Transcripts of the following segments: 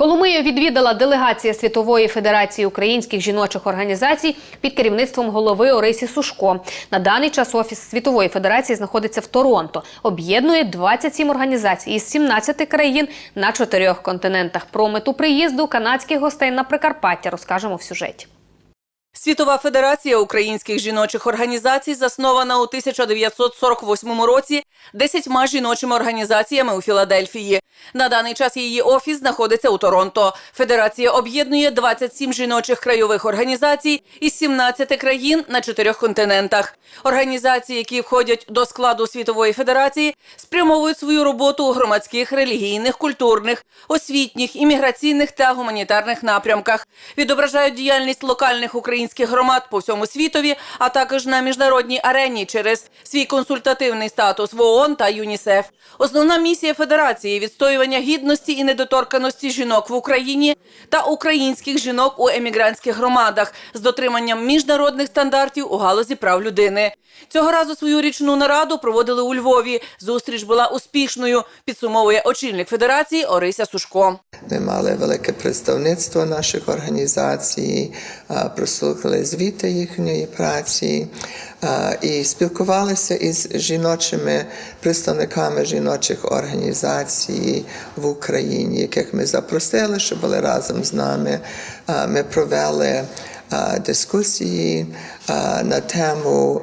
Коломию відвідала делегація Світової федерації українських жіночих організацій під керівництвом голови Орисі Сушко. На даний час офіс Світової федерації знаходиться в Торонто. Об'єднує 27 організацій із 17 країн на чотирьох континентах. Про мету приїзду канадських гостей на Прикарпаття розкажемо в сюжеті. Світова федерація українських жіночих організацій заснована у 1948 році десятьма жіночими організаціями у Філадельфії. На даний час її офіс знаходиться у Торонто. Федерація об'єднує 27 жіночих крайових організацій із 17 країн на чотирьох континентах. Організації, які входять до складу Світової федерації, спрямовують свою роботу у громадських, релігійних, культурних, освітніх, імміграційних та гуманітарних напрямках. Відображають діяльність локальних українських громад по всьому світові, а також на міжнародній арені через свій консультативний статус в ООН та ЮНІСЕФ. Основна місія федерації відстоювання гідності і недоторканості жінок в Україні та українських жінок у емігрантських громадах з дотриманням міжнародних стандартів у галузі прав людини. Цього разу свою річну нараду проводили у Львові. Зустріч була успішною. Підсумовує очільник федерації Орися Сушко. Ми мали велике представництво наших організацій, а, прослухали звіти їхньої праці і спілкувалися із жіночими представниками жіночих організацій в Україні, яких ми запросили, щоб були разом з нами. Ми провели дискусії на тему.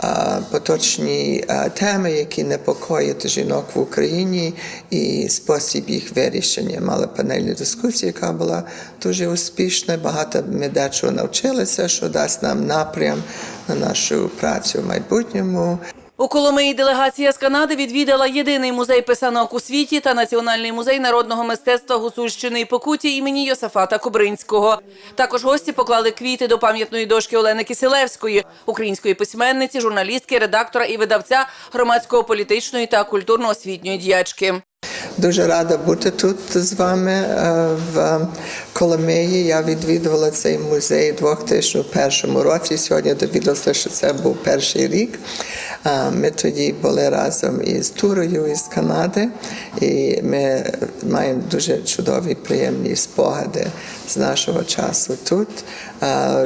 А, поточні а, теми, які непокоїть жінок в Україні, і спосіб їх вирішення. Мали панельну дискусію, яка була дуже успішна. Багато ми дечого навчилися, що дасть нам напрям на нашу працю в майбутньому. У Коломиї делегація з Канади відвідала єдиний музей писанок у світі та Національний музей народного мистецтва Гусульщини і Покуті імені Йосифата Кубринського. Також гості поклали квіти до пам'ятної дошки Олени Киселевської, української письменниці, журналістки, редактора і видавця громадського політичної та культурно-освітньої діячки. Дуже рада бути тут з вами е, в Коломиї. Я відвідувала цей музей у 2001 році. Сьогодні довідалася, що це був перший рік. Ми тоді були разом із турою із Канади, і ми маємо дуже чудові приємні спогади з нашого часу тут.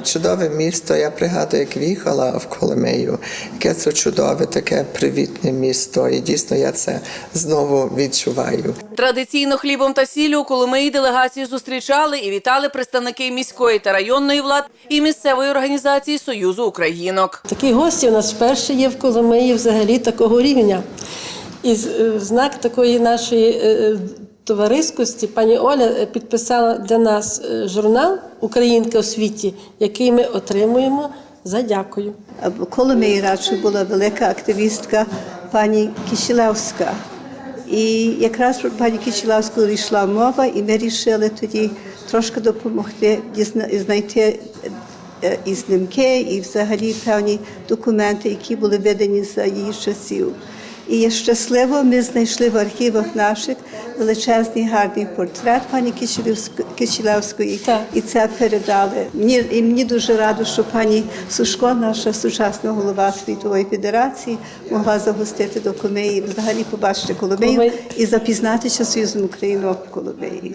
Чудове місто. Я пригадую, як в'їхала в Коломию. Яке це чудове, таке привітне місто. І дійсно я це знову відчуваю. Традиційно хлібом та сіллю у Коломиї делегацію зустрічали і вітали представники міської та районної влад і місцевої організації Союзу Українок. Такі гості у нас вперше є в Коломиї взагалі такого рівня. І е, знак такої нашої е, е, товариськості пані Оля підписала для нас журнал Українка у світі, який ми отримуємо за дякую. Коломиї радше була велика активістка пані Кишілевська. І якраз про пані Кишілевську йшла мова, і ми вирішили тоді трошки допомогти знайти і знімки, і взагалі певні документи, які були видані за її часів. І щасливо, ми знайшли в архівах наших величезний гарний портрет пані Кишілевської, і це передали. Мені, і мені дуже радо, що пані Сушко, наша сучасна голова Світової Федерації, могла загостити до Коломиї, взагалі побачити Коломию і запізнатися Союзом Українок в Коломиї.